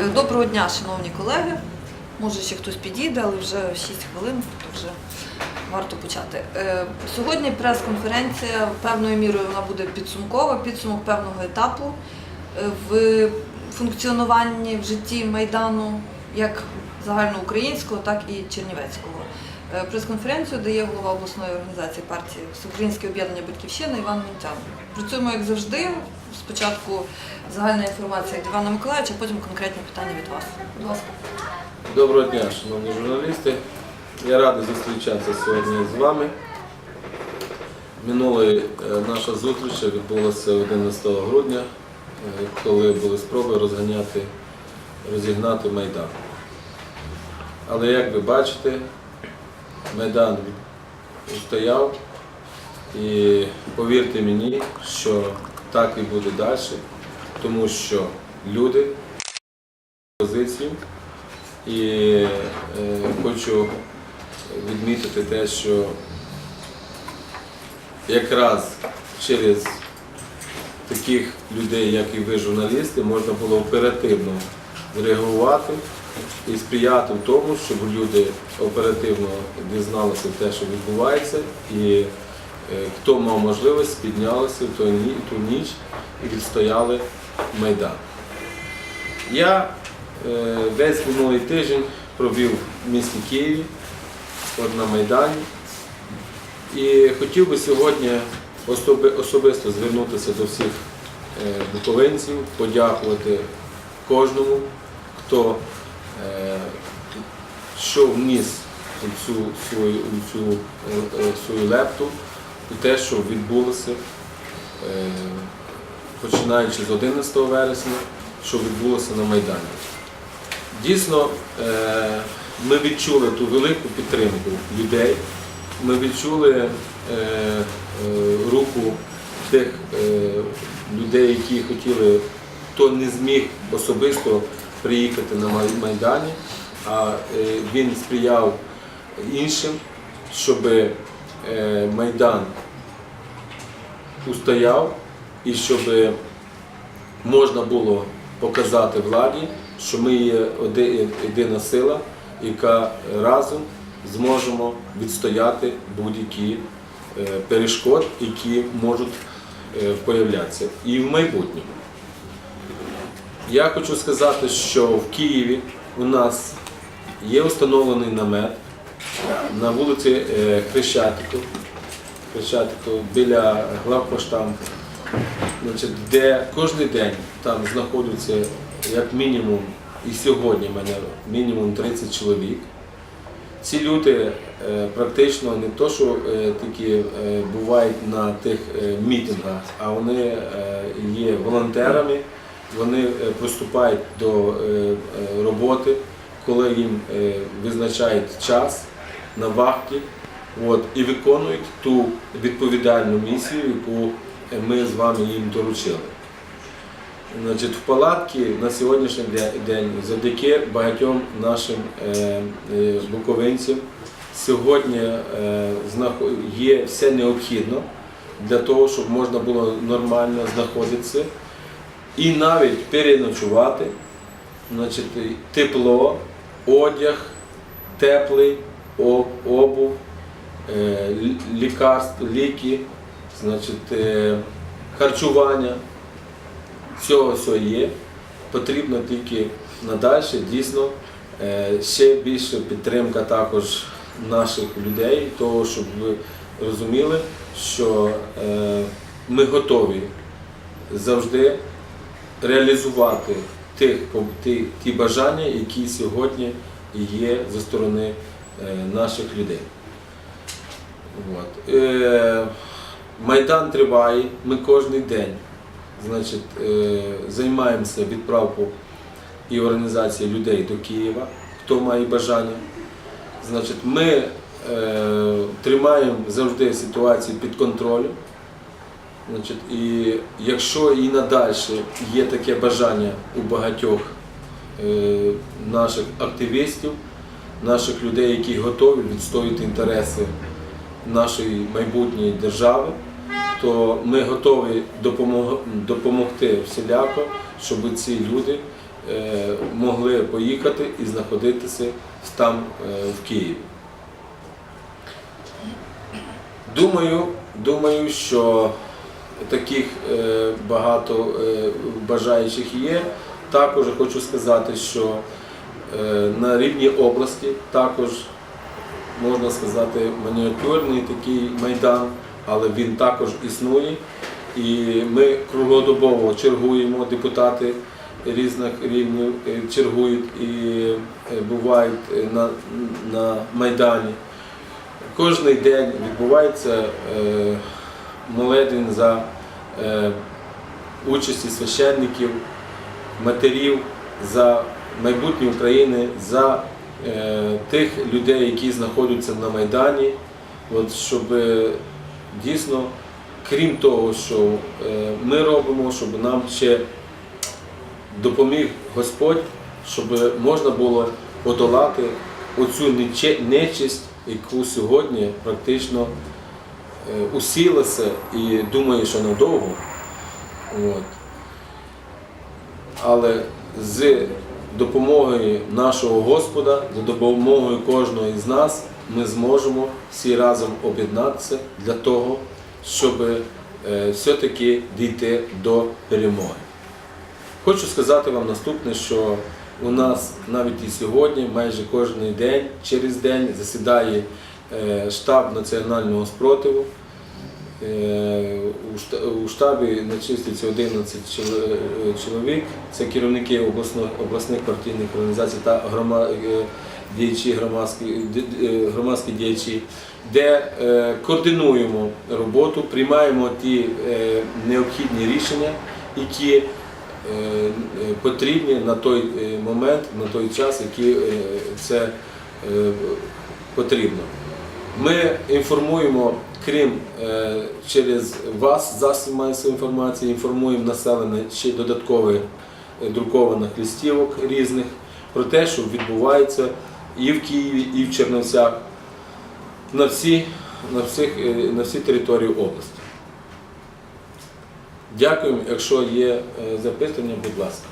Е, Доброго дня, шановні колеги. Може, ще хтось підійде, але вже 6 хвилин, то вже варто почати. Е, Сьогодні прес-конференція певною мірою вона буде підсумкова, підсумок певного етапу е, в функціонуванні в житті Майдану як загальноукраїнського, так і чернівецького. Прес-конференцію дає голова обласної організації партії Всеукраїнське об'єднання Батьківщина Іван Мінтян. Працюємо як завжди. Спочатку загальна інформація від Івана Миколаївича, потім конкретні питання від вас. Будь ласка. Доброго дня, шановні журналісти. Я радий зустрічатися сьогодні з вами. Минула е, наша зустріч відбулася 11 грудня, е, коли були спроби розганяти, розігнати Майдан. Але як ви бачите, Майдан стояв і повірте мені, що так і буде далі, тому що люди позицію. І е, хочу відмітити те, що якраз через таких людей, як і ви, журналісти, можна було оперативно реагувати і сприяти в тому, щоб люди оперативно дізналися те, що відбувається, і хто мав можливість, піднялися в ту ніч і відстояли Майдан. Я е, весь минулий тиждень провів в місті Києві, на Майдані. І хотів би сьогодні особи- особисто звернутися до всіх е, буковинців, подякувати кожному, хто е, що вніс у цю свою, цю, е, е, свою лепту те, що відбулося, е, починаючи з 11 вересня, що відбулося на Майдані. Дійсно, е, ми відчули ту велику підтримку людей. Ми відчули е, руку тих людей, які хотіли, хто не зміг особисто приїхати на Майдані, а він сприяв іншим, щоб Майдан устояв і щоб можна було показати владі, що ми є єдина сила, яка разом зможемо відстояти будь-які е, перешкод, які можуть е, появлятися і в майбутньому. Я хочу сказати, що в Києві у нас є встановлений намет на вулиці е, Хрещатику, Хрещатику біля главпоштампу, де кожен день там знаходиться як мінімум, і сьогодні мене мінімум 30 чоловік. Ці люди е, практично не то, що е, такі бувають на тих мітингах, а вони є волонтерами, вони приступають до роботи, коли їм визначають час на вахті от, і виконують ту відповідальну місію, яку ми з вами їм доручили. Значить, в палатки на сьогоднішній день завдяки багатьом нашим е, е, буковинцям сьогодні е, є все необхідне для того, щоб можна було нормально знаходитися і навіть переночувати. Значить, тепло, одяг, теплий, обув, е, лі- лікарства, ліки, значить, е, харчування. Цього все є. Потрібно тільки надальше дійсно е, ще більше підтримка також наших людей, того, щоб ви розуміли, що ми готові завжди реалізувати тих, ті, бажання, які сьогодні є зі сторони наших людей. От. Е, Майдан триває, ми кожен день значить, е, займаємося відправку і організацією людей до Києва, хто має бажання. Значить, ми е, тримаємо завжди ситуацію під контролем. Значить, і якщо і надалі є таке бажання у багатьох е, наших активістів, наших людей, які готові відстоювати інтереси нашої майбутньої держави, то ми готові допомог- допомогти всіляко, щоб ці люди е, могли поїхати і знаходитися там е, в Києві. Думаю, думаю, що таких е, багато бажаючих є. Також хочу сказати, що на рівні області також можна сказати мініатюрний такий майдан, але він також існує. І ми круглодобово чергуємо, депутати різних рівнів е, чергують і е, бувають е, на, на Майдані. Кожний день відбувається е, молебень за е, участі священників, матерів, за майбутнє України, за е, тих людей, які знаходяться на Майдані, От, щоб е, дійсно, крім того, що е, ми робимо, щоб нам ще допоміг Господь, щоб можна було подолати оцю нечисть, яку сьогодні практично усілася і думаю, що надовго. От. Але з допомогою нашого Господа, за допомогою кожного із нас, ми зможемо всі разом об'єднатися для того, щоб е, все-таки дійти до перемоги. Хочу сказати вам наступне, що у нас навіть і сьогодні, майже кожен день, через день засідає е, штаб національного спротиву. Е, У штабі начиститься 11 е, чоловік, це керівники обласних партійних організацій та е, діячі громадські, діячі, де координуємо роботу, приймаємо ті необхідні рішення, які потрібні на той момент, на той час, який це потрібно. Ми інформуємо, крім е, через вас, засіб масової інформації, інформуємо населення ще додаткових е, друкованих листівок різних про те, що відбувається і в Києві, і в Чернівцях на всі, на всіх, е, на всій території області. Дякуємо. Якщо є запитання, будь ласка.